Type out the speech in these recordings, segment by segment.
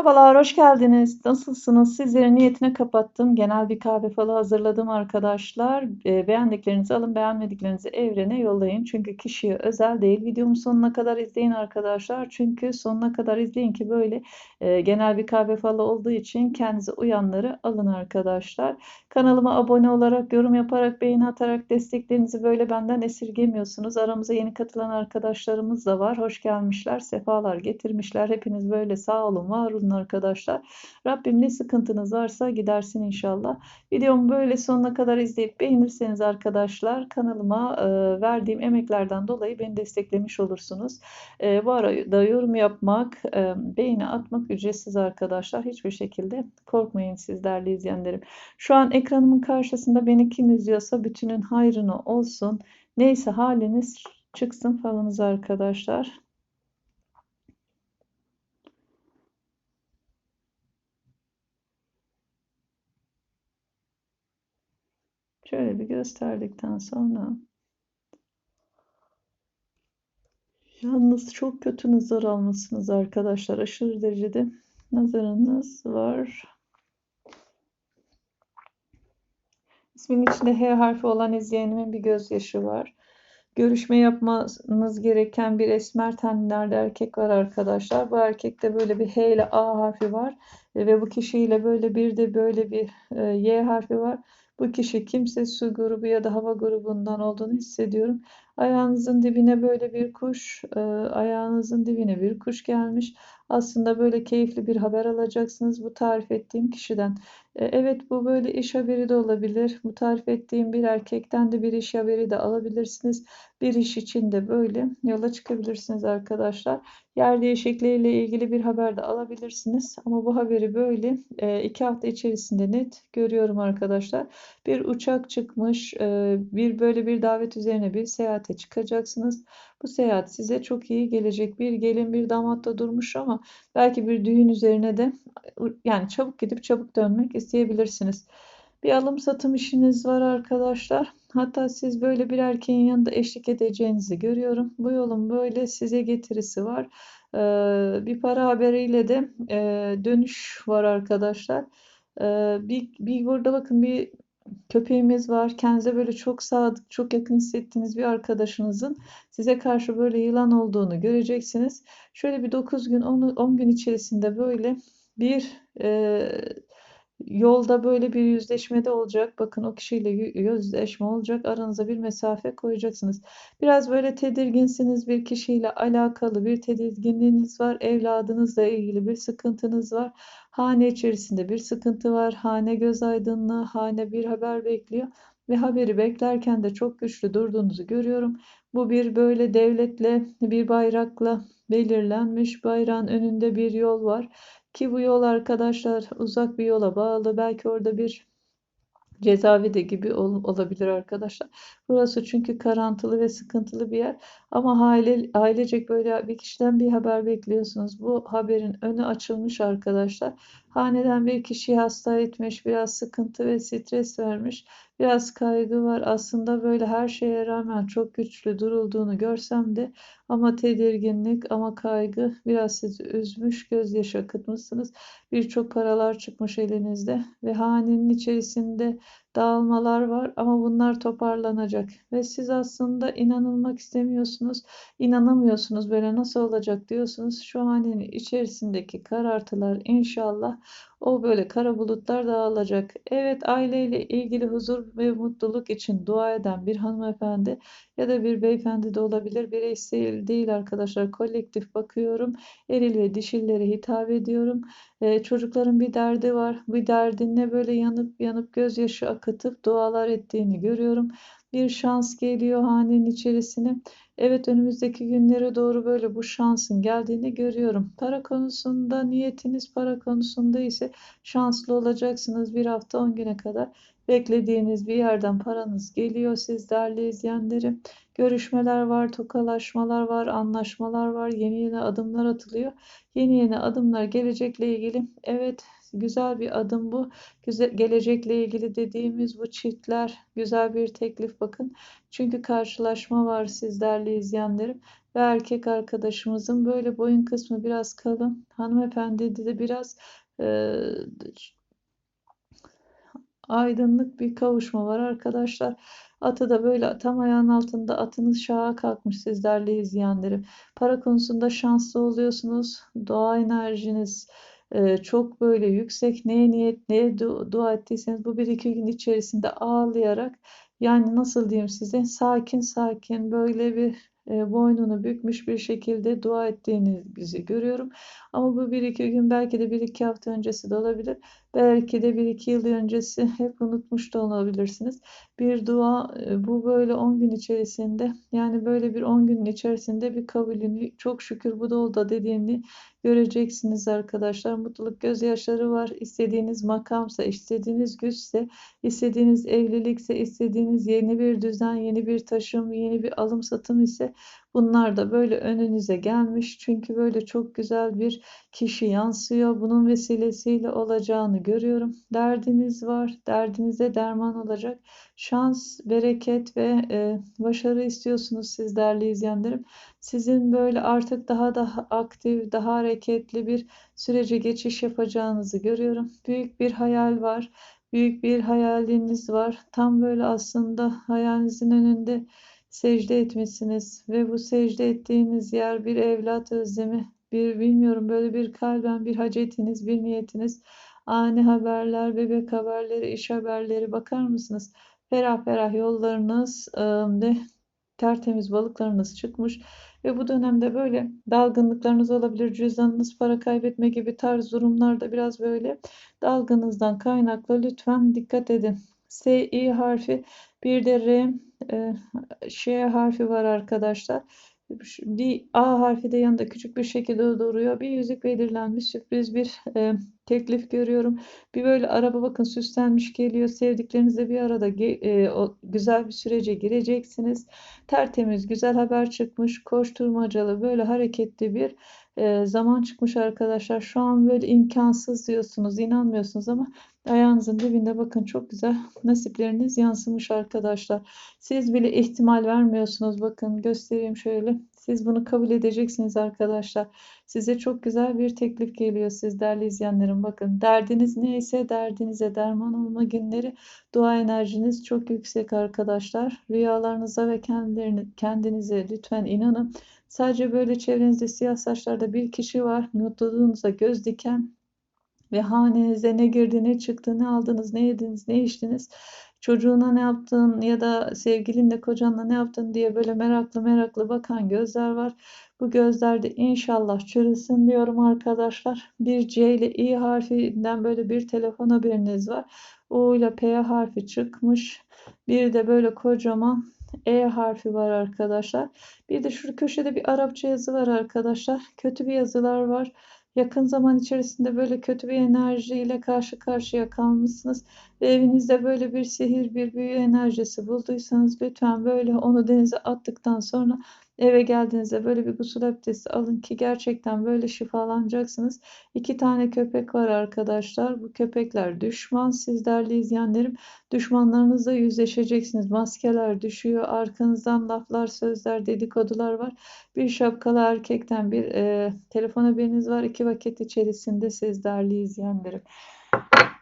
Merhabalar, hoş geldiniz. Nasılsınız? Sizlerin niyetine kapattım. Genel bir kahve falı hazırladım arkadaşlar. E, beğendiklerinizi alın, beğenmediklerinizi evrene yollayın. Çünkü kişiye özel değil. Videomu sonuna kadar izleyin arkadaşlar. Çünkü sonuna kadar izleyin ki böyle e, genel bir kahve falı olduğu için kendinize uyanları alın arkadaşlar. Kanalıma abone olarak, yorum yaparak, beğeni atarak desteklerinizi böyle benden esirgemiyorsunuz. Aramıza yeni katılan arkadaşlarımız da var. Hoş gelmişler, sefalar getirmişler. Hepiniz böyle sağ olun, var olun arkadaşlar. Rabbim ne sıkıntınız varsa gidersin inşallah. Videomu böyle sonuna kadar izleyip beğenirseniz arkadaşlar kanalıma e, verdiğim emeklerden dolayı beni desteklemiş olursunuz. E, bu arada yorum yapmak, e, beğeni atmak ücretsiz arkadaşlar. Hiçbir şekilde korkmayın siz değerli izleyenlerim. Şu an ekranımın karşısında beni kim izliyorsa bütünün hayrını olsun. Neyse haliniz çıksın falınız arkadaşlar. Şöyle bir gösterdikten sonra yalnız çok kötü nazar almışsınız arkadaşlar. Aşırı derecede nazarınız var. İsmin içinde H harfi olan izleyenimin bir gözyaşı var. Görüşme yapmanız gereken bir esmer tenlerde erkek var arkadaşlar. Bu erkekte böyle bir H ile A harfi var. Ve bu kişiyle böyle bir de böyle bir e, Y harfi var. Bu kişi kimse su grubu ya da hava grubundan olduğunu hissediyorum. Ayağınızın dibine böyle bir kuş, e, ayağınızın dibine bir kuş gelmiş. Aslında böyle keyifli bir haber alacaksınız bu tarif ettiğim kişiden. E, evet bu böyle iş haberi de olabilir. Bu tarif ettiğim bir erkekten de bir iş haberi de alabilirsiniz. Bir iş için de böyle yola çıkabilirsiniz arkadaşlar. Yer değişikliğiyle ilgili bir haber de alabilirsiniz. Ama bu haberi böyle e, iki hafta içerisinde net görüyorum arkadaşlar. Bir uçak çıkmış, e, bir böyle bir davet üzerine bir seyahate çıkacaksınız. Bu seyahat size çok iyi gelecek. Bir gelin bir damat da durmuş ama belki bir düğün üzerine de yani çabuk gidip çabuk dönmek isteyebilirsiniz. Bir alım satım işiniz var arkadaşlar. Hatta siz böyle bir erkeğin yanında eşlik edeceğinizi görüyorum. Bu yolun böyle size getirisi var. Bir para haberiyle de dönüş var arkadaşlar. Bir, bir burada bakın bir köpeğimiz var. Kendinize böyle çok sadık, çok yakın hissettiğiniz bir arkadaşınızın size karşı böyle yılan olduğunu göreceksiniz. Şöyle bir 9 gün, 10, 10 gün içerisinde böyle bir e, yolda böyle bir yüzleşmede olacak. Bakın o kişiyle yüzleşme olacak. Aranıza bir mesafe koyacaksınız. Biraz böyle tedirginsiniz. Bir kişiyle alakalı bir tedirginliğiniz var. Evladınızla ilgili bir sıkıntınız var. Hane içerisinde bir sıkıntı var. Hane göz aydınlığı, hane bir haber bekliyor. Ve haberi beklerken de çok güçlü durduğunuzu görüyorum. Bu bir böyle devletle, bir bayrakla belirlenmiş bayrağın önünde bir yol var. Ki bu yol arkadaşlar uzak bir yola bağlı. Belki orada bir cezaevi de gibi ol, olabilir arkadaşlar. Burası çünkü karantılı ve sıkıntılı bir yer. Ama aile, ailecek böyle bir kişiden bir haber bekliyorsunuz. Bu haberin önü açılmış arkadaşlar. Haneden bir kişiyi hasta etmiş, biraz sıkıntı ve stres vermiş. Biraz kaygı var. Aslında böyle her şeye rağmen çok güçlü durulduğunu görsem de ama tedirginlik ama kaygı biraz sizi üzmüş, gözyaşı akıtmışsınız. Birçok paralar çıkmış elinizde ve hanenin içerisinde dağılmalar var ama bunlar toparlanacak ve siz aslında inanılmak istemiyorsunuz, inanamıyorsunuz böyle nasıl olacak diyorsunuz. Şu hanenin içerisindeki karartılar inşallah o böyle kara bulutlar dağılacak. Evet aileyle ilgili huzur ve mutluluk için dua eden bir hanımefendi ya da bir beyefendi de olabilir. Bireysel değil arkadaşlar. Kolektif bakıyorum. Eril ve dişillere hitap ediyorum. Ee, çocukların bir derdi var. Bir derdinle böyle yanıp yanıp gözyaşı akıtıp dualar ettiğini görüyorum. Bir şans geliyor hanenin içerisine. Evet önümüzdeki günlere doğru böyle bu şansın geldiğini görüyorum. Para konusunda niyetiniz para konusunda ise şanslı olacaksınız. Bir hafta 10 güne kadar beklediğiniz bir yerden paranız geliyor siz değerli izleyenlerim. Görüşmeler var, tokalaşmalar var, anlaşmalar var, yeni yeni adımlar atılıyor. Yeni yeni adımlar gelecekle ilgili. Evet güzel bir adım bu. Güzel, gelecekle ilgili dediğimiz bu çiftler güzel bir teklif bakın. Çünkü karşılaşma var sizlerle izleyenlerim. ve erkek arkadaşımızın böyle boyun kısmı biraz kalın. Hanımefendide de biraz e, aydınlık bir kavuşma var arkadaşlar. Atı da böyle tam ayağın altında atınız şaha kalkmış sizlerle izleyenlerim. Para konusunda şanslı oluyorsunuz. Doğa enerjiniz e, çok böyle yüksek. Neye niyet, neye du dua ettiyseniz bu bir iki gün içerisinde ağlayarak yani nasıl diyeyim size sakin sakin böyle bir e, boynunu bükmüş bir şekilde dua ettiğinizi görüyorum. Ama bu bir iki gün belki de bir iki hafta öncesi de olabilir. Belki de bir iki yıl öncesi hep unutmuş da olabilirsiniz. Bir dua e, bu böyle 10 gün içerisinde yani böyle bir 10 günün içerisinde bir kabulünü çok şükür bu da oldu dediğini göreceksiniz arkadaşlar. Mutluluk gözyaşları var. İstediğiniz makamsa, istediğiniz güçse, istediğiniz evlilikse, istediğiniz yeni bir düzen, yeni bir taşım, yeni bir alım satım ise bunlar da böyle önünüze gelmiş. Çünkü böyle çok güzel bir kişi yansıyor. Bunun vesilesiyle olacağını görüyorum. Derdiniz var. Derdinize derman olacak. Şans, bereket ve e, başarı istiyorsunuz siz değerli izleyenlerim. Sizin böyle artık daha daha aktif, daha hareketli bir sürece geçiş yapacağınızı görüyorum. Büyük bir hayal var. Büyük bir hayaliniz var. Tam böyle aslında hayalinizin önünde secde etmişsiniz ve bu secde ettiğiniz yer bir evlat özlemi, bir bilmiyorum böyle bir kalben bir hacetiniz, bir niyetiniz, ani haberler, bebek haberleri, iş haberleri bakar mısınız? Ferah ferah yollarınız de tertemiz balıklarınız çıkmış ve bu dönemde böyle dalgınlıklarınız olabilir. Cüzdanınız para kaybetme gibi tarz durumlarda biraz böyle dalgınızdan kaynaklı lütfen dikkat edin. S, I harfi bir de R, e, Ş harfi var arkadaşlar. Bir A harfi de yanında küçük bir şekilde duruyor. Bir yüzük belirlenmiş sürpriz bir e, teklif görüyorum. Bir böyle araba bakın süslenmiş geliyor. Sevdiklerinizle bir arada e, o güzel bir sürece gireceksiniz. Tertemiz güzel haber çıkmış. Koşturmacalı böyle hareketli bir e, zaman çıkmış arkadaşlar. Şu an böyle imkansız diyorsunuz, inanmıyorsunuz ama ayağınızın dibinde bakın çok güzel nasipleriniz yansımış arkadaşlar. Siz bile ihtimal vermiyorsunuz. Bakın göstereyim şöyle. Siz bunu kabul edeceksiniz arkadaşlar. Size çok güzel bir teklif geliyor siz değerli izleyenlerim. Bakın derdiniz neyse derdinize derman olma günleri dua enerjiniz çok yüksek arkadaşlar. Rüyalarınıza ve kendilerini, kendinize lütfen inanın. Sadece böyle çevrenizde siyah saçlarda bir kişi var. Mutluluğunuza göz diken ve hanenize ne girdi, ne çıktı, ne aldınız, ne yediniz, ne içtiniz, çocuğuna ne yaptın ya da sevgilinle, kocanla ne yaptın diye böyle meraklı meraklı bakan gözler var. Bu gözlerde inşallah çürüsün diyorum arkadaşlar. Bir C ile İ harfinden böyle bir telefon haberiniz var. U ile P harfi çıkmış. Bir de böyle kocaman e harfi var arkadaşlar. Bir de şu köşede bir Arapça yazı var arkadaşlar. Kötü bir yazılar var. Yakın zaman içerisinde böyle kötü bir enerjiyle karşı karşıya kalmışsınız ve evinizde böyle bir sihir, bir büyü enerjisi bulduysanız lütfen böyle onu denize attıktan sonra eve geldiğinizde böyle bir gusül abdesti alın ki gerçekten böyle şifalanacaksınız. İki tane köpek var arkadaşlar. Bu köpekler düşman. Siz değerli izleyenlerim düşmanlarınızla yüzleşeceksiniz. Maskeler düşüyor. Arkanızdan laflar, sözler, dedikodular var. Bir şapkalı erkekten bir e, telefon haberiniz var. İki vakit içerisinde siz değerli izleyenlerim.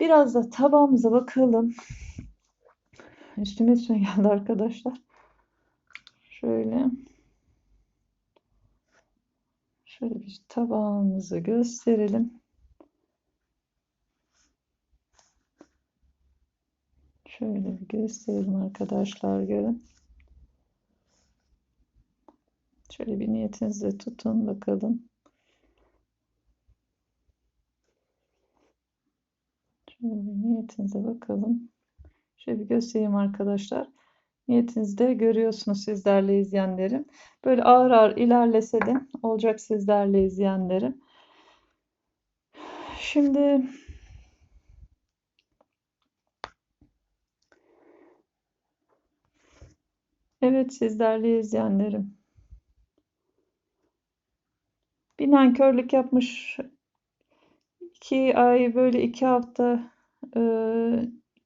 Biraz da tabağımıza bakalım. Üstüme üstüne geldi arkadaşlar. Şöyle. Şöyle bir tabağımızı gösterelim. Şöyle bir gösterelim arkadaşlar görün. Şöyle bir niyetinizle tutun bakalım. Şöyle bir niyetinize bakalım. Şöyle bir göstereyim arkadaşlar. Niyetinizde görüyorsunuz sizlerle izleyenlerim. Böyle ağır ağır ilerlese de olacak sizlerle izleyenlerim. Şimdi Evet sizlerle izleyenlerim. Bir nankörlük yapmış. iki ay böyle iki hafta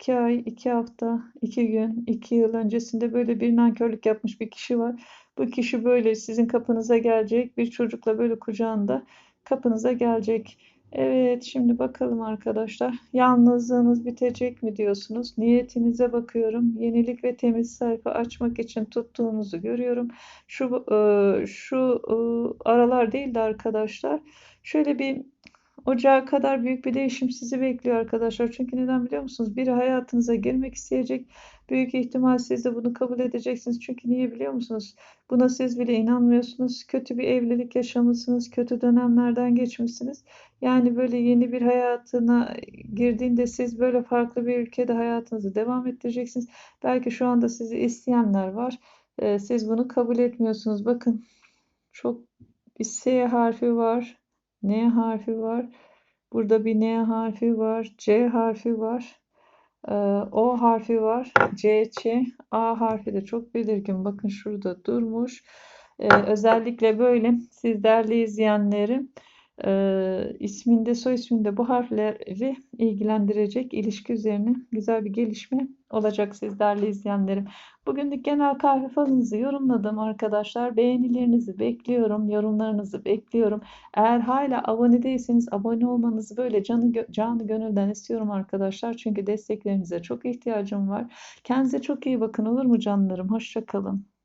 2 ay, 2 hafta, 2 gün, 2 yıl öncesinde böyle bir nankörlük yapmış bir kişi var. Bu kişi böyle sizin kapınıza gelecek. Bir çocukla böyle kucağında kapınıza gelecek. Evet, şimdi bakalım arkadaşlar. Yalnızlığınız bitecek mi diyorsunuz? Niyetinize bakıyorum. Yenilik ve temiz sayfa açmak için tuttuğunuzu görüyorum. Şu e, şu e, aralar değil de arkadaşlar. Şöyle bir Ocağa kadar büyük bir değişim sizi bekliyor arkadaşlar. Çünkü neden biliyor musunuz? Biri hayatınıza girmek isteyecek. Büyük ihtimal siz de bunu kabul edeceksiniz. Çünkü niye biliyor musunuz? Buna siz bile inanmıyorsunuz. Kötü bir evlilik yaşamışsınız. Kötü dönemlerden geçmişsiniz. Yani böyle yeni bir hayatına girdiğinde siz böyle farklı bir ülkede hayatınızı devam ettireceksiniz. Belki şu anda sizi isteyenler var. Ee, siz bunu kabul etmiyorsunuz. Bakın çok bir S harfi var. N harfi var. Burada bir N harfi var. C harfi var. Ee, O harfi var. C, Ç, A harfi de çok belirgin. Bakın şurada durmuş. Ee, özellikle böyle siz değerli izleyenlerim e, isminde soy isminde bu harfleri ilgilendirecek ilişki üzerine güzel bir gelişme olacak siz değerli izleyenlerim. Bugünlük genel kahve falınızı yorumladım arkadaşlar. Beğenilerinizi bekliyorum, yorumlarınızı bekliyorum. Eğer hala abone değilseniz abone olmanızı böyle canı canı gönülden istiyorum arkadaşlar. Çünkü desteklerinize çok ihtiyacım var. Kendinize çok iyi bakın olur mu canlarım? Hoşça kalın.